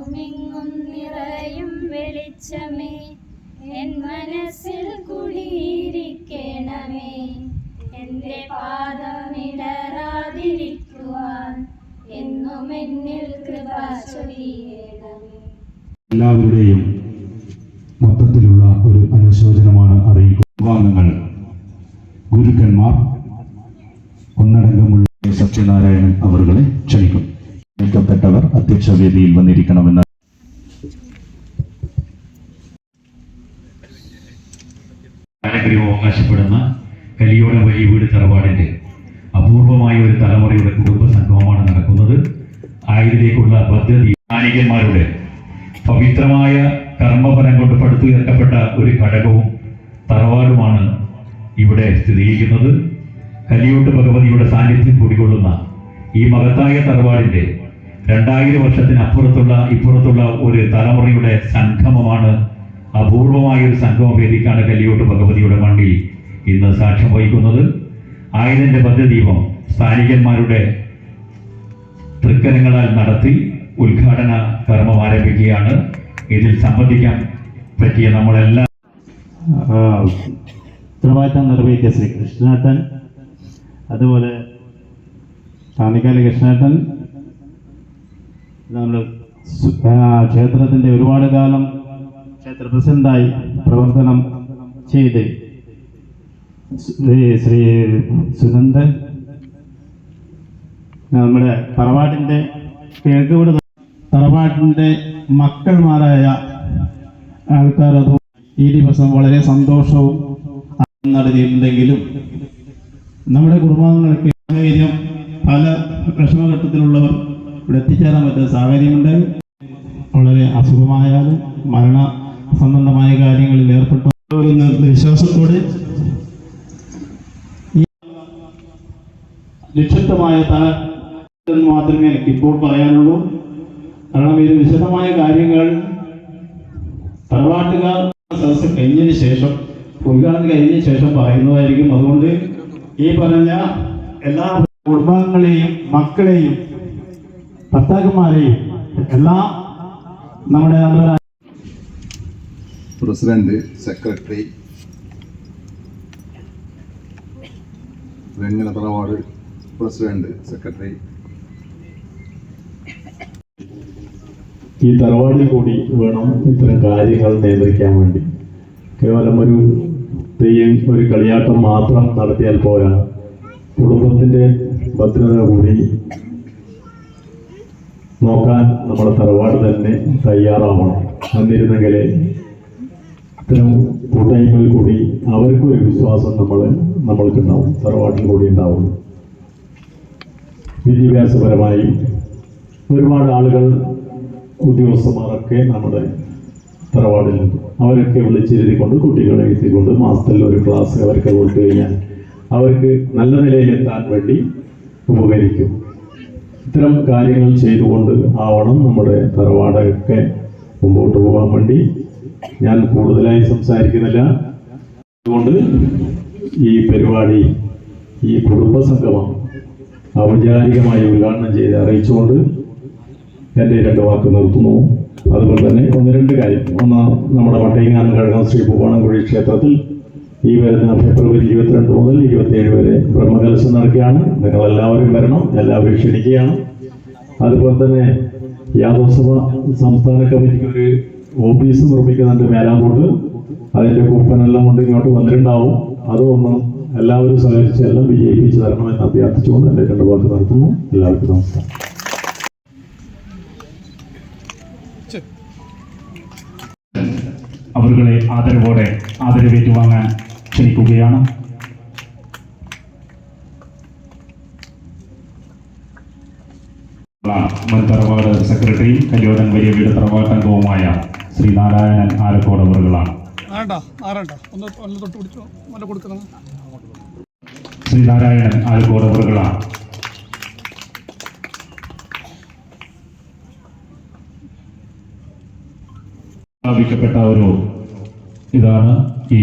അങ്ങുമിങ്ങും നിറയും വെളിച്ചമേ. എൻ മനസ്സിൽ കുടിയിരിക്കണമേ എന്റെ പാദമിടറാതിരിക്കുവാൻ എന്നും എന്നിൽ കൃപ എല്ലാവരുടെയും മൊത്തത്തിലുള്ള ഒരു അനുശോചനമാണ് അറിയിക്കുക. ഗുരുക്കന്മാർ ഒന്നടങ്കമുള്ള സത്യനാരായണൻ അവരുടെ ക്ഷണിക്കും ക്ഷണിക്കപ്പെട്ടവർ അധ്യക്ഷ വേദിയിൽ വന്നിരിക്കണമെന്ന് അനുഗ്രഹം അവകാശപ്പെടുന്ന കലിയോട വലിയ വീട് തറവാടിന്റെ അപൂർവമായ ഒരു തലമുറയുടെ കുടുംബ സംഗമമാണ് നടക്കുന്നത്. ആയിരത്തിലേക്കുള്ള പദ്ധതി സ്ഥാനികന്മാരുടെ പവിത്രമായ കർമ്മഫലം കൊണ്ട് പടുത്തുയർത്തപ്പെട്ട ഒരു ഘടകവും തറവാടുമാണ് ഇവിടെ സ്ഥിതി ചെയ്യുന്നത് കലിയോട്ട് ഭഗവതിയുടെ സാന്നിധ്യം കൂടിക്കൊള്ളുന്ന ഈ മഹത്തായ തറവാടിന്റെ രണ്ടായിരം വർഷത്തിനപ്പുറത്തുള്ള ഇപ്പുറത്തുള്ള ഒരു തലമുറയുടെ സംഗമമാണ് അപൂർവമായ ഒരു സംഗമ വേദിക്കാണ് കല്ലിയോട്ട് ഭഗവതിയുടെ മണ്ണിൽ ഇന്ന് സാക്ഷ്യം വഹിക്കുന്നത്. ആയുധന്റെ പദ്ധദീപം സ്ഥാനികന്മാരുടെ തൃക്കരങ്ങളാൽ നടത്തി ഉദ്ഘാടന കർമ്മം ആരംഭിക്കുകയാണ്. ഇതിൽ സംബന്ധിക്കാൻ പറ്റിയ നമ്മളെല്ലാം ഉത്തരവാദിത്തം നിർവഹിച്ച ശ്രീ കൃഷ്ണേട്ടൻ അതുപോലെ താനിക്കാലി കൃഷ്ണേട്ടൻ നമ്മൾ ക്ഷേത്രത്തിന്റെ ഒരുപാട് കാലം ക്ഷേത്ര പ്രസിഡന്റായി പ്രവർത്തനം ചെയ്ത് ശ്രീ സുനന്ദൻ നമ്മുടെ തറവാട്ടിന്റെ കിഴക്കുവിട് തറവാട്ടിന്റെ മക്കൾമാരായ ആൾക്കാർ അത് ഈ ദിവസം വളരെ സന്തോഷവും നടത്തിയിട്ടുണ്ടെങ്കിലും നമ്മുടെ കുടുംബാംഗങ്ങൾക്ക് പല വിഷമഘട്ടത്തിലുള്ളവർ ഇവിടെ എത്തിച്ചേരാൻ പറ്റുന്ന സാഹചര്യമുണ്ട്. വളരെ അസുഖമായാലും മരണ സംബന്ധമായ കാര്യങ്ങളിൽ ഏർപ്പെട്ട വിശ്വാസത്തോടെ നിക്ഷിപ്തമായ എന്ന് മാത്രമേ എനിക്ക് ഇപ്പോൾ പറയാനുള്ളൂ. കാരണം ഇത് വിശദമായ കാര്യങ്ങൾ തറവാട്ടുകാർ സദസ് കഴിഞ്ഞതിന് ശേഷം ഉദ്ഘാടനം കഴിഞ്ഞതിന് ശേഷം പറയുന്നതായിരിക്കും. അതുകൊണ്ട് ഈ പറഞ്ഞ എല്ലാ കുടുംബാംഗങ്ങളെയും മക്കളെയും ഭർത്താക്കന്മാരെയും എല്ലാം നമ്മുടെ പ്രസിഡന്റ് സെക്രട്ടറി വെങ്ങല തറവാട് പ്രസിഡന്റ് സെക്രട്ടറി. ഈ തറവാടിൽ കൂടി വേണം ഇത്തരം കാര്യങ്ങൾ നിയന്ത്രിക്കാൻ വേണ്ടി. കേവലം ഒരു തെയ്യം ഒരു കളിയാട്ടം മാത്രം നടത്തിയാൽ പോരാ. കുടുംബത്തിന്റെ ഭദ്രത കൂടി നോക്കാൻ നമ്മുടെ തറവാട് തന്നെ തയ്യാറാവണം. എന്നിരുന്നെങ്കിലേ ഇത്തരം കൂട്ടായ്മയിൽ കൂടി അവർക്കൊരു വിശ്വാസം നമ്മൾ നമ്മൾക്കുണ്ടാവും തറവാട്ടിൽ കൂടി ഉണ്ടാവും. വിദ്യാഭ്യാസപരമായി ഒരുപാട് ആളുകൾ ഉദ്യോഗസ്ഥന്മാരൊക്കെ നമ്മുടെ തറവാടിലുണ്ട് അവരൊക്കെ വിളിച്ചിരുത്തിക്കൊണ്ട് കുട്ടികളെ എത്തിക്കൊണ്ട് മാസത്തിൽ ഒരു ക്ലാസ് അവർക്ക് കൊടുത്തു കഴിഞ്ഞാൽ അവർക്ക് നല്ല നിലയിലെത്താൻ വേണ്ടി ഉപകരിക്കും. ഇത്തരം കാര്യങ്ങൾ ചെയ്തുകൊണ്ട് ആവണം നമ്മുടെ തറവാടൊക്കെ മുമ്പോട്ട് പോകാൻ വേണ്ടി. ഞാൻ കൂടുതലായി സംസാരിക്കുന്നില്ല. അതുകൊണ്ട് ഈ പരിപാടി ഈ കുടുംബസംഗമം ഔപചാരികമായി ഉദ്ഘാടനം ചെയ്ത് അറിയിച്ചുകൊണ്ട് എന്റെ രണ്ട് വാക്ക് നിർത്തുന്നു. അതുപോലെ തന്നെ ഒന്ന് രണ്ട് കാര്യം. ഒന്ന് നമ്മുടെ വട്ടയങ്ങാനം കഴകം ശ്രീ പൂവാണംകുഴി ക്ഷേത്രത്തിൽ ഈ വരുന്ന ഫെബ്രുവരി ഇരുപത്തിരണ്ട് മുതൽ ഇരുപത്തിയേഴ് വരെ ബ്രഹ്മകലശം നടക്കുകയാണ്. നിങ്ങൾ എല്ലാവരും വരണം. എല്ലാവരും ക്ഷണിക്കുകയാണ്. അതുപോലെ തന്നെ യാദവസഭ സംസ്ഥാന കമ്മിറ്റിക്ക് ഒരു ഓഫീസ് നിർമ്മിക്കുന്നുണ്ട് മേലാങ്കോട്ട്. അതിന്റെ കൂപ്പനെല്ലാം കൊണ്ട് ഇങ്ങോട്ട് വന്നിട്ടുണ്ടാവും. അതൊന്ന് എല്ലാവരും സഹകരിച്ച് എല്ലാം വിജയിപ്പിച്ച് തരണമെന്ന് അഭ്യർത്ഥിച്ചുകൊണ്ട് എന്റെ രണ്ട് വാക്ക് നടത്തുന്നു. എല്ലാവർക്കും നമസ്കാരം. അവരുടെ ആദരവോടെ ആദരവേറ്റുവാങ്ങാൻ ക്ഷണിക്കുകയാണ്. മുൻ തറവാട് സെക്രട്ടറി കല്യോടൻ വലിയ വീട് തറവാട്ടംഗവുമായ ശ്രീ നാരായണൻ ആലക്കോട് അവറുകളാണ്. ശ്രീ നാരായണൻ ആലക്കോട് അവറുകളാണ്. സ്ഥാപിക്കപ്പെട്ട ഒരു ഇതാണ് ഈ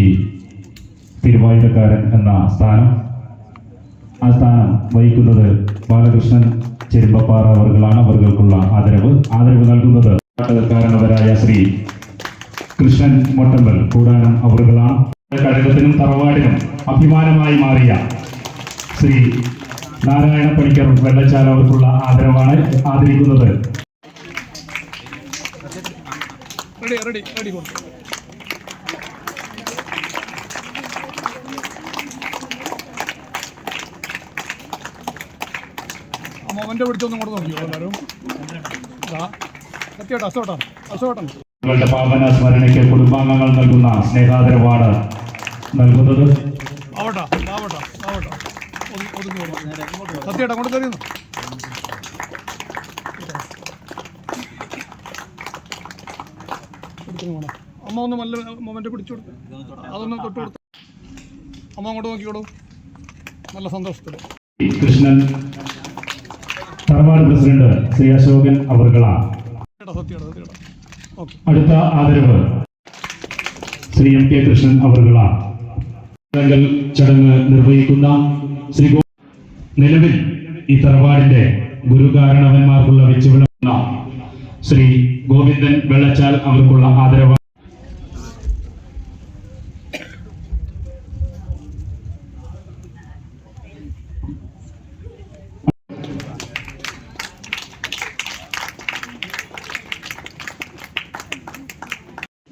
തിരുവായുധക്കാരൻ എന്ന സ്ഥാനം. ആ സ്ഥാനം വഹിക്കുന്നത് ബാലകൃഷ്ണൻ ചെരുമ്പപ്പാറ അവർകളാണ്. അവർക്കുള്ള ആദരവ്. ആദരവ് നൽകുന്നത് കാരണവരായ ശ്രീ കൃഷ്ണൻ മൊട്ടമ്പൽ. കൂടാനം അവർകളാണ്. കഴകത്തിനും തറവാടിനും അഭിമാനമായി മാറിയ ശ്രീ നാരായണ പണിക്കർ വെള്ളച്ചാൽ അവർക്കുള്ള ആദരവാണ് ആദരിക്കുന്നത്. റെഡി റെഡി റെഡി മോമന്റെ പിടിച്ചൊന്നും കൂടെ നോക്കിയോ എല്ലാവരും. ഇതാ സത്യോട്ടാ അസോട്ടാ അസോട്ടം നിങ്ങളുടെ പാവന സ്മരണയ്ക്ക് കുടുംബാംഗങ്ങൾ നൽകുന്ന സ്നേഹാദരവാണ് നൽകുന്നത്. ആവട്ടാ ആവട്ടാ ആവട്ടാ. സത്യേട്ടാ അങ്ങോട്ട് കയറിയുന്നു അമ്മ ഒന്ന് നല്ല മൊമെന്റ് പിടിച്ചു കൊടുത്തു അതൊന്ന് തൊട്ട് കൊടുത്തു. അമ്മ അങ്ങോട്ട് നോക്കിക്കോളൂ. നല്ല സന്തോഷത്തിൽ കൃഷ്ണൻ തറവാട് പ്രസിഡന്റ് ശ്രീ അശോകൻ അവർകളാണ് അടുത്ത ആദരവ് ശ്രീ എം കെ കൃഷ്ണൻ അവർകളാണ് ചടങ്ങ് നിർവഹിക്കുന്ന ശ്രീ നിലവിൽ ഈ തറവാടിന്റെ ഗുരുകാരണവന്മാർക്കുള്ള വെച്ചുവിടുന്ന ശ്രീ ഗോവിന്ദൻ വെള്ളച്ചാൽ അവർക്കുള്ള ആദരവ്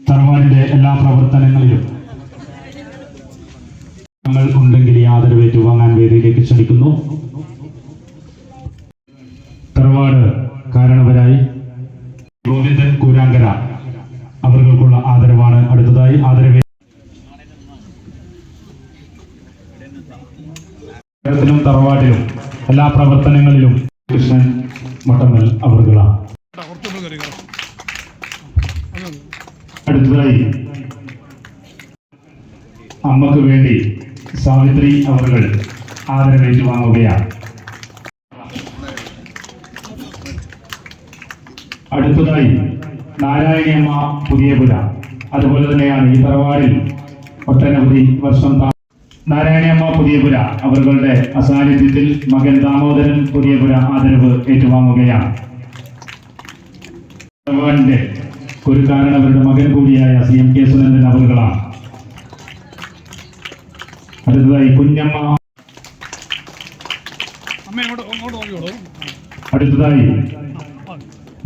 തറവാടിന്റെ എല്ലാ പ്രവർത്തനങ്ങളിലും ഞങ്ങൾ ഉണ്ടെങ്കിൽ ആദരവ് ഏറ്റുവാങ്ങാൻ വേദിയിലേക്ക് ക്ഷണിക്കുന്നു തറവാട് കാരണവരായി ഗോവിന്ദൻ കൂരാങ്കര അവർക്കുള്ള ആദരവാണ് അടുത്തതായി ആദരവ് ും തറവാടിലും എല്ലാ പ്രവർത്തനങ്ങളിലും കൃഷ്ണൻ മട്ടമ്മൽ അവർകളാണ്. അടുത്തതായി അമ്മയ്ക്ക് വേണ്ടി സാവിത്രി അവറുകൾ ആദരവേറ്റു വാങ്ങുകയാണ്. അടുത്തതായി നാരായണിയമ്മ പുതിയപുര അതുപോലെ തന്നെയാണ് ഈ തറവാടിൽ ഒട്ടനവധി വർഷം നാരായണിയമ്മ പുതിയപുര അവരുടെ അസാന്നിധ്യത്തിൽ മകൻ ദാമോദരൻ പുതിയപുര ആദരവ് ഏറ്റുവാങ്ങുകയാണ്. ഒരു കാരണവരുടെ മകൻ കൂടിയായ സി എം കെ സുനന്ദൻ അവറുകളാണ് അടുത്തതായി കുഞ്ഞമ്മ. അടുത്തതായി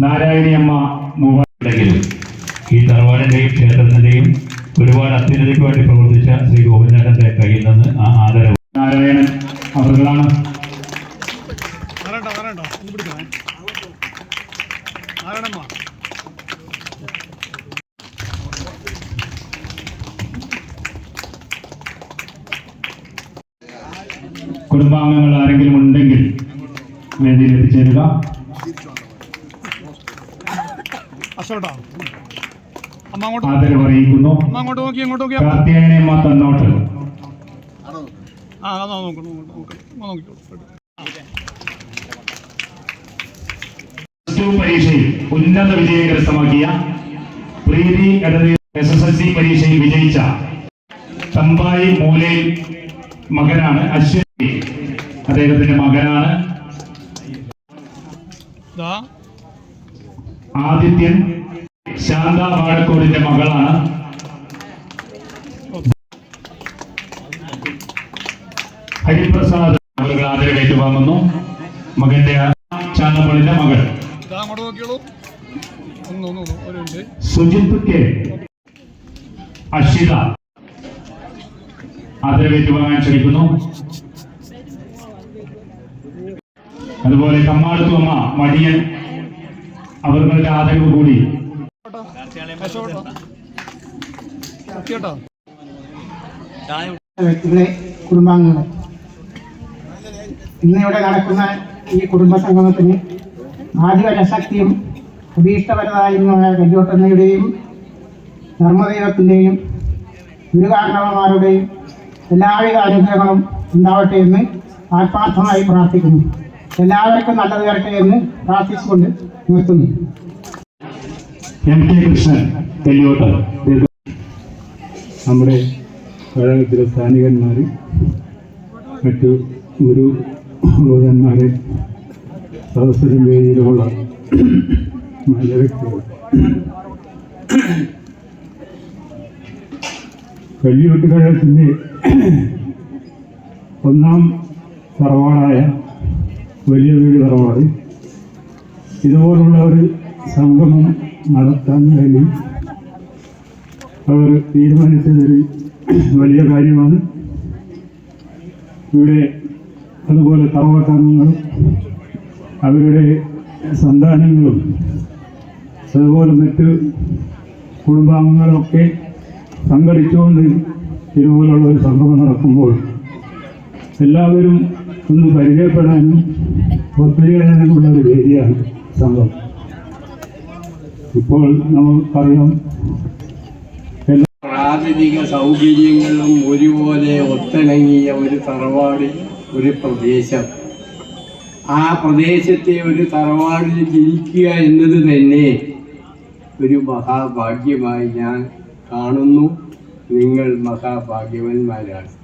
നാരായണിയമ്മ മൂവ ഉണ്ടെങ്കിലും ഈ തറവാടിന്റെയും ക്ഷേത്രത്തിന്റെയും ഒരുപാട് അത്യുന്നതിക്ക് വേണ്ടി പ്രവർത്തിച്ച ശ്രീ ഗോപിനാഥന്റെ കയ്യിൽ നിന്ന് ആ ആദരവ്. നാരായണൻ അവറുകളാണ് വരണ്ട കുടുംബാംഗങ്ങൾ ആരെങ്കിലും ഉണ്ടെങ്കിൽ വേദിയിൽ എത്തിച്ചേരുക ആദരവ് അറിയിക്കുന്നു. കാർത്തിയായനിയമ്മ തന്നോട്ട് പരീക്ഷയിൽ ഉന്നത വിജയം കരസ്ഥമാക്കിയ Preethi S S L C പരീക്ഷയിൽ വിജയിച്ച തമ്പായി മൂലയിൽ മകനാണ് അശ്വതി അദ്ദേഹത്തിന്റെ മകനാണ് ആദിത്യൻ ശാന്ത വാഴക്കോടിന്റെ മകളാണ്. ഹരിപ്രസാദ് മകൾ ആദരവേറ്റ് വാങ്ങുന്നു മകന്റെ ചാനപ്പള്ളിന്റെ മകൾ. സുജിത് കെ. അഷിത ആദരവേറ്റ് വാങ്ങാൻ ശ്രമിക്കുന്നു. അതുപോലെ കമ്മാടത്തുമ്മ മടിയൻ അവരുടെ ആദരവ് കൂടി. അശോട്ടാ കുടുംബാംഗങ്ങൾ ഇന്ന് ഇവിടെ നടക്കുന്ന ഈ കുടുംബ സംഗമത്തിന് ആദിവരശക്തിയും ഉപീഷ്ടപരതായുമായ കല്യോട്ടമ്മയുടെയും ധർമ്മദൈവത്തിന്റെയും ഗുരുകാരണവന്മാരുടെയും എല്ലാവിധ അനുഗ്രഹങ്ങളും ഉണ്ടാവട്ടെ എന്ന് ആത്മാർത്ഥമായി പ്രാർത്ഥിക്കുന്നു. എല്ലാവർക്കും നല്ലത് വരട്ടെ എന്ന് പ്രാർത്ഥിച്ചുകൊണ്ട് നിർത്തുന്നു. എം കെ കൃഷ്ണൻ തെല്ലിയോട്ട നമ്മുടെ കഴകത്തിലെ സ്ഥാനികന്മാർ മറ്റു ഗുരു ഗുരുവന്മാരെ സദസ്സിലും വേദിയിലുമുള്ള നല്ല വ്യക്തികൾ. കല്യൂട്ടുകഴകത്തിന്റെ ഒന്നാം തറവാടായ വലിയ വീട് കുറവാണ് ഇതുപോലുള്ള ഒരു സംഗമം നടത്താൻ വേണ്ടി അവർ തീരുമാനിച്ചതൊരു വലിയ കാര്യമാണ്. ഇവിടെ അതുപോലെ തറവാട്ടംഗങ്ങളും അവരുടെ സന്താനങ്ങളും അതുപോലെ മറ്റ് കുടുംബാംഗങ്ങളൊക്കെ സംഘടിച്ചുകൊണ്ട് ഇതുപോലുള്ള ഒരു സംഗമം നടക്കുമ്പോൾ എല്ലാവരും ഒന്ന് പരിചയപ്പെടാനും ഒത്തുചേരാനുമുള്ള ഒരു വേദിയാണ് സംഘം. ഇപ്പോൾ നമ്മൾ പറയാം പ്രാഥമിക സൗകര്യങ്ങളും ഒരുപോലെ ഒത്തിണങ്ങിയ ഒരു തറവാട് ഒരു പ്രദേശം. ആ പ്രദേശത്തെ ഒരു തറവാടിൽ ജനിക്കുക എന്നത് തന്നെ ഒരു മഹാഭാഗ്യമായി ഞാൻ കാണുന്നു. നിങ്ങൾ മഹാഭാഗ്യവന്മാരാണ്.